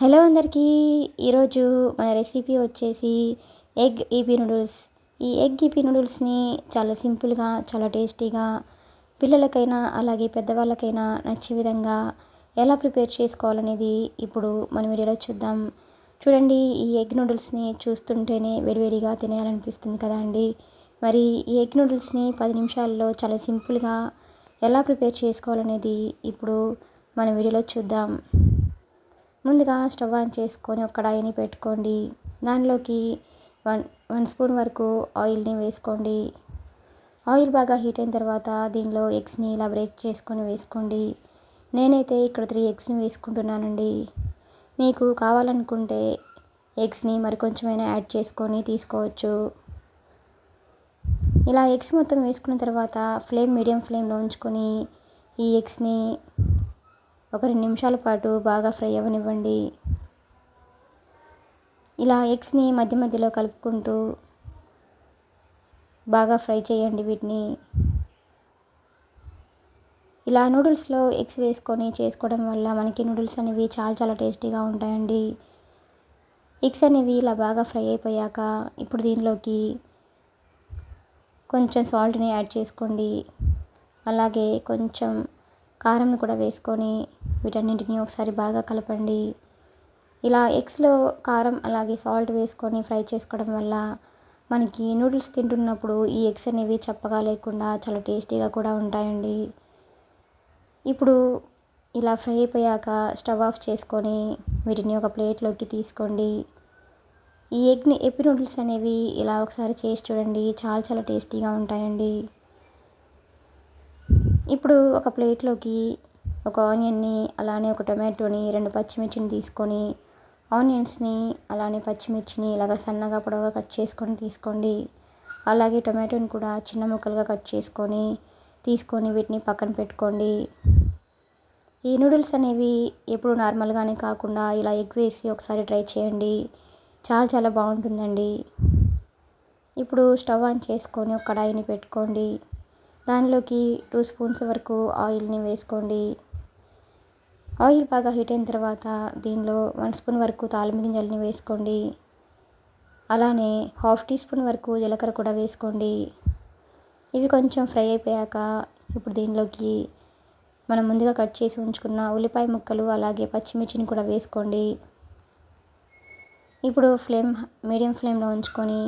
Hello అందరికీ. ఈరోజు మన రెసిపీ వచ్చేసి ఎగ్ ఈపీ నూడిల్స్. ఈ ఎగ్ ఈపీ నూడిల్స్ని చాలా సింపుల్గా చాలా టేస్టీగా పిల్లలకైనా అలాగే పెద్దవాళ్ళకైనా నచ్చే విధంగా ఎలా ప్రిపేర్ చేసుకోవాలనేది ఇప్పుడు మనం వీడియోలో చూద్దాం. చూడండి ఈ ఎగ్ నూడిల్స్ని చూస్తుంటేనే వేడివేడిగా తినేయాలనిపిస్తుంది కదా అండి. మరి ఈ ఎగ్ నూడిల్స్ని పది నిమిషాల్లో చాలా సింపుల్గా ఎలా ప్రిపేర్ చేసుకోవాలనేది ఇప్పుడు మన వీడియోలో చూద్దాం. ముందుగా స్టవ్ ఆన్ చేసుకొని ఒక కడాయిని పెట్టుకోండి. దానిలోకి వన్ వన్ స్పూన్ వరకు ఆయిల్ని వేసుకోండి. ఆయిల్ బాగా హీట్ అయిన తర్వాత దీనిలో ఎగ్స్ని ఇలా బ్రేక్ చేసుకొని వేసుకోండి. నేనైతే ఇక్కడ త్రీ ఎగ్స్ని వేసుకుంటున్నానండి. మీకు కావాలనుకుంటే ఎగ్స్ని మరి కొంచెమైనా యాడ్ చేసుకొని తీసుకోవచ్చు. ఇలా ఎగ్స్ మొత్తం వేసుకున్న తర్వాత ఫ్లేమ్ మీడియం ఫ్లేమ్లో ఉంచుకొని ఈ ఎగ్స్ని ఒక రెండు నిమిషాల పాటు బాగా ఫ్రై అవ్వనివ్వండి. ఇలా ఎగ్స్ని మధ్య మధ్యలో కలుపుకుంటూ బాగా ఫ్రై చేయండి వీటిని. ఇలా నూడిల్స్లో ఎగ్స్ వేసుకొని చేసుకోవడం వల్ల మనకి నూడిల్స్ అనేవి చాలా చాలా టేస్టీగా ఉంటాయండి. ఎగ్స్ అనేవి ఇలా బాగా ఫ్రై అయిపోయాక ఇప్పుడు దీనిలోకి కొంచెం సాల్ట్ని యాడ్ చేసుకోండి. అలాగే కొంచెం కారం కూడా వేసుకొని వీటన్నింటినీ ఒకసారి బాగా కలపండి. ఇలా ఎగ్స్లో కారం అలాగే సాల్ట్ వేసుకొని ఫ్రై చేసుకోవడం వల్ల మనకి నూడిల్స్ తింటున్నప్పుడు ఈ ఎగ్స్ అనేవి చప్పగా లేకుండా చాలా టేస్టీగా కూడా ఉంటాయండి. ఇప్పుడు ఇలా ఫ్రై అయిపోయాక స్టవ్ ఆఫ్ చేసుకొని వీటిని ఒక ప్లేట్లోకి తీసుకోండి. ఈ ఎగ్ని ఎప్పి నూడిల్స్ అనేవి ఇలా ఒకసారి చేసి చూడండి చాలా చాలా టేస్టీగా ఉంటాయండి. ఇప్పుడు ఒక ప్లేట్లోకి ఒక ఆనియన్ని అలానే ఒక టొమాటోని రెండు పచ్చిమిర్చిని తీసుకొని ఆనియన్స్ని అలానే పచ్చిమిర్చిని ఇలాగ సన్నగా పొడవుగా కట్ చేసుకొని తీసుకోండి. అలాగే టొమాటోని కూడా చిన్న ముక్కలుగా కట్ చేసుకొని తీసుకొని వీటిని పక్కన పెట్టుకోండి. ఈ నూడిల్స్ అనేవి ఎప్పుడు నార్మల్గానే కాకుండా ఇలా ఎగ్ వేసి ఒకసారి ట్రై చేయండి. చాలా చాలా బాగుంటుందండి. ఇప్పుడు స్టవ్ ఆన్ చేసుకొని ఒక కడాయిని పెట్టుకోండి. దానిలోకి టూ స్పూన్స్ వరకు ఆయిల్ని వేసుకోండి. ఆయిల్ బాగా హీట్ అయిన తర్వాత దీనిలో వన్ స్పూన్ వరకు తాలింపు గింజల్ని వేసుకోండి. అలానే హాఫ్ టీ స్పూన్ వరకు జీలకర్ర కూడా వేసుకోండి. ఇవి కొంచెం ఫ్రై అయిపోయాక ఇప్పుడు దీనిలోకి మనం ముందుగా కట్ చేసి ఉంచుకున్న ఉల్లిపాయ ముక్కలు అలాగే పచ్చిమిర్చిని కూడా వేసుకోండి. ఇప్పుడు ఫ్లేమ్ మీడియం ఫ్లేమ్లో ఉంచుకొని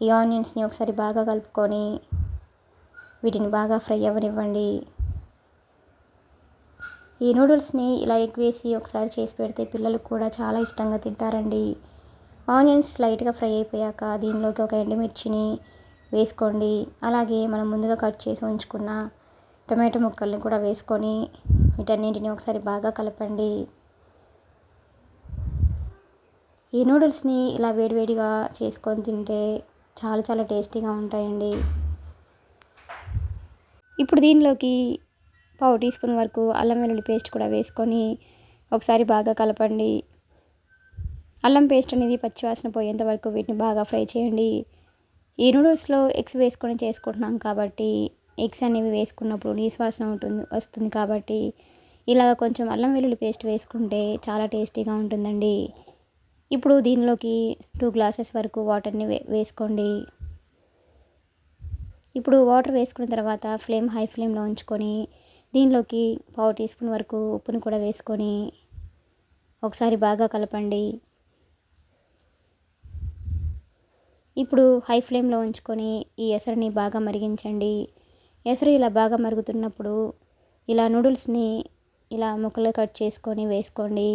ఈ ఆనియన్స్ని ఒకసారి బాగా కలుపుకొని వీటిని బాగా ఫ్రై అవ్వనివ్వండి. ఈ నూడిల్స్ని ఇలా ఎగ్ వేసి ఒకసారి చేసి పెడితే పిల్లలు కూడా చాలా ఇష్టంగా తింటారండి. ఆనియన్స్ లైట్గా ఫ్రై అయిపోయాక దీనిలోకి ఒక ఎండుమిర్చిని వేసుకోండి. అలాగే మనం ముందుగా కట్ చేసి ఉంచుకున్న టొమాటో ముక్కల్ని కూడా వేసుకొని వీటన్నింటిని ఒకసారి బాగా కలపండి. ఈ నూడిల్స్ని ఇలా వేడివేడిగా చేసుకొని తింటే చాలా చాలా టేస్టీగా ఉంటాయండి. ఇప్పుడు దీనిలోకి పావు టీ స్పూన్ వరకు అల్లం వెల్లుల్లి పేస్ట్ కూడా వేసుకొని ఒకసారి బాగా కలపండి. అల్లం పేస్ట్ అనేది పచ్చివాసన పోయేంత వరకు వీటిని బాగా ఫ్రై చేయండి. ఈ నూడిల్స్లో ఎగ్స్ వేసుకొని చేసుకుంటున్నాం కాబట్టి ఎగ్స్ అనేవి వేసుకున్నప్పుడు నీసువాసన ఉంటుంది వస్తుంది కాబట్టి ఇలా కొంచెం అల్లం వెల్లుల్లి పేస్ట్ వేసుకుంటే చాలా టేస్టీగా ఉంటుందండి. ఇప్పుడు దీనిలోకి టూ గ్లాసెస్ వరకు వాటర్ని వే వేసుకోండి. ఇప్పుడు వాటర్ వేసుకున్న తర్వాత ఫ్లేమ్ హై ఫ్లేమ్లో ఉంచుకొని దీనిలోకి పావు టీ స్పూన్ వరకు ఉప్పుని కూడా వేసుకొని ఒకసారి బాగా కలపండి. ఇప్పుడు హై ఫ్లేమ్లో ఉంచుకొని ఈ ఎసరుని బాగా మరిగించండి. ఎసరు ఇలా బాగా మరుగుతున్నప్పుడు ఇలా నూడిల్స్ని ఇలా ముక్కలు కట్ చేసుకొని వేసుకోండి.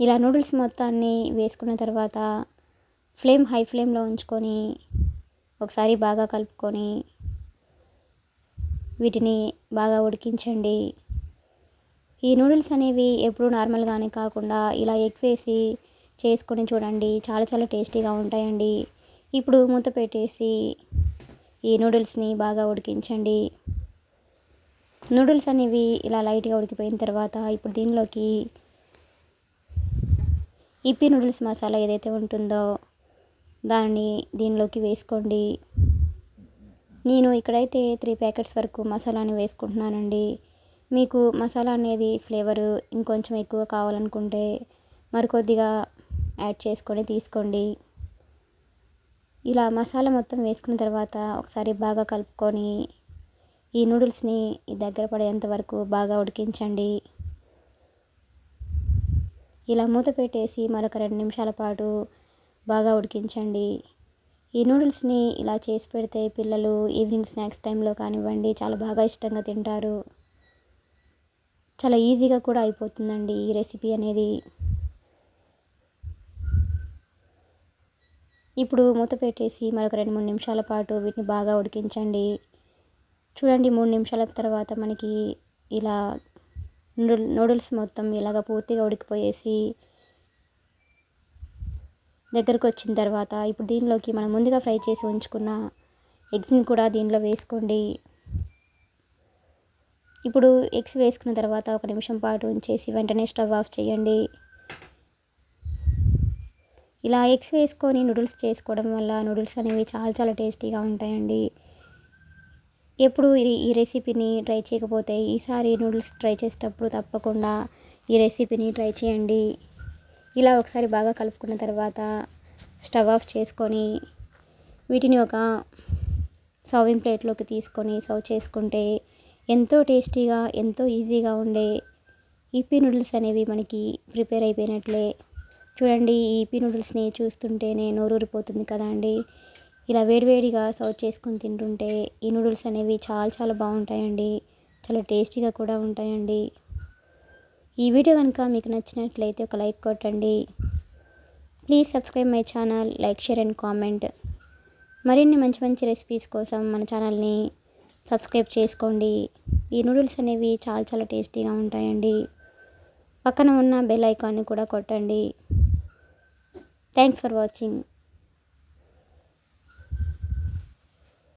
ఇలా నూడిల్స్ మొత్తాన్ని వేసుకున్న తర్వాత ఫ్లేమ్ హై ఫ్లేమ్లో ఉంచుకొని ఒకసారి బాగా కలుపుకొని వీటిని బాగా ఉడికించండి. ఈ నూడిల్స్ అనేవి ఎప్పుడు నార్మల్గానే కాకుండా ఇలా ఎక్కువేసి చేసుకొని చూడండి. చాలా చాలా టేస్టీగా ఉంటాయండి. ఇప్పుడు మూత పెట్టేసి ఈ నూడిల్స్ని బాగా ఉడికించండి. నూడిల్స్ అనేవి ఇలా లైట్గా ఉడికిపోయిన తర్వాత ఇప్పుడు దీనిలోకి ఇప్పి నూడిల్స్ మసాలా ఏదైతే ఉంటుందో దాన్ని దీనిలోకి వేసుకోండి. నేను ఇక్కడైతే త్రీ ప్యాకెట్స్ వరకు మసాలాని వేసుకుంటున్నానండి. మీకు మసాలా అనేది ఫ్లేవరు ఇంకొంచెం ఎక్కువ కావాలనుకుంటే మరికొద్దిగా యాడ్ చేసుకొని తీసుకోండి. ఇలా మసాలా మొత్తం వేసుకున్న తర్వాత ఒకసారి బాగా కలుపుకొని ఈ నూడిల్స్ని దగ్గర పడేంత వరకు బాగా ఉడికించండి. ఇలా మూత పెట్టేసి మరొక రెండు నిమిషాల పాటు బాగా ఉడికించండి. ఈ నూడిల్స్ని ఇలా చేసి పెడితే పిల్లలు ఈవినింగ్ స్నాక్స్ టైంలో కానివ్వండి చాలా బాగా ఇష్టంగా తింటారు. చాలా ఈజీగా కూడా అయిపోతుందండి ఈ రెసిపీ అనేది. ఇప్పుడు మూత పెట్టేసి మరొక రెండు మూడు నిమిషాల పాటు వీటిని బాగా ఉడికించండి. చూడండి మూడు నిమిషాల తర్వాత మనకి ఇలా నూడిల్ నూడిల్స్ మొత్తం ఇలాగ పూర్తిగా ఉడికిపోయేసి దగ్గరకు వచ్చిన తర్వాత ఇప్పుడు దీనిలోకి మనం ముందుగా ఫ్రై చేసి ఉంచుకున్న ఎగ్స్ని కూడా దీనిలో వేసుకోండి. ఇప్పుడు ఎగ్స్ వేసుకున్న తర్వాత ఒక నిమిషం పాటు ఉంచేసి వెంటనే స్టవ్ ఆఫ్ చేయండి. ఇలా ఎగ్స్ వేసుకొని నూడిల్స్ చేసుకోవడం వల్ల నూడిల్స్ అనేవి చాలా చాలా టేస్టీగా ఉంటాయండి. ఎప్పుడు ఈ రెసిపీని ట్రై చేయకపోతే ఈసారి నూడిల్స్ ట్రై చేసేటప్పుడు తప్పకుండా ఈ రెసిపీని ట్రై చేయండి. ఇలా ఒకసారి బాగా కలుపుకున్న తర్వాత స్టవ్ ఆఫ్ చేసుకొని వీటిని ఒక సర్వింగ్ ప్లేట్లోకి తీసుకొని సర్వ్ చేసుకుంటే ఎంతో టేస్టీగా ఎంతో ఈజీగా ఉండే ఈపీ నూడిల్స్ అనేవి మనకి ప్రిపేర్ అయిపోయినట్లే. చూడండి ఈ ఈపీ నూడిల్స్ని చూస్తుంటేనే నోరూరిపోతుంది కదా అండి. ఇలా వేడివేడిగా సర్వ్ చేసుకొని తింటుంటే ఈ నూడిల్స్ అనేవి చాలా చాలా బాగుంటాయండి. చాలా టేస్టీగా కూడా ఉంటాయండి. ఈ వీడియో కనుక మీకు నచ్చినట్లయితే ఒక లైక్ కొట్టండి. Please subscribe my channel like share and comment మరిన్ని మంచి మంచి రెసిపీస్ కోసం మన ఛానల్ని సబ్స్క్రైబ్ చేసుకోండి. ఈ నూడిల్స్ అనేవి చాలా చాలా టేస్టీగా ఉంటాయండి. పక్కన ఉన్న బెల్ ఐకాన్ని కూడా కొట్టండి. Thanks for watching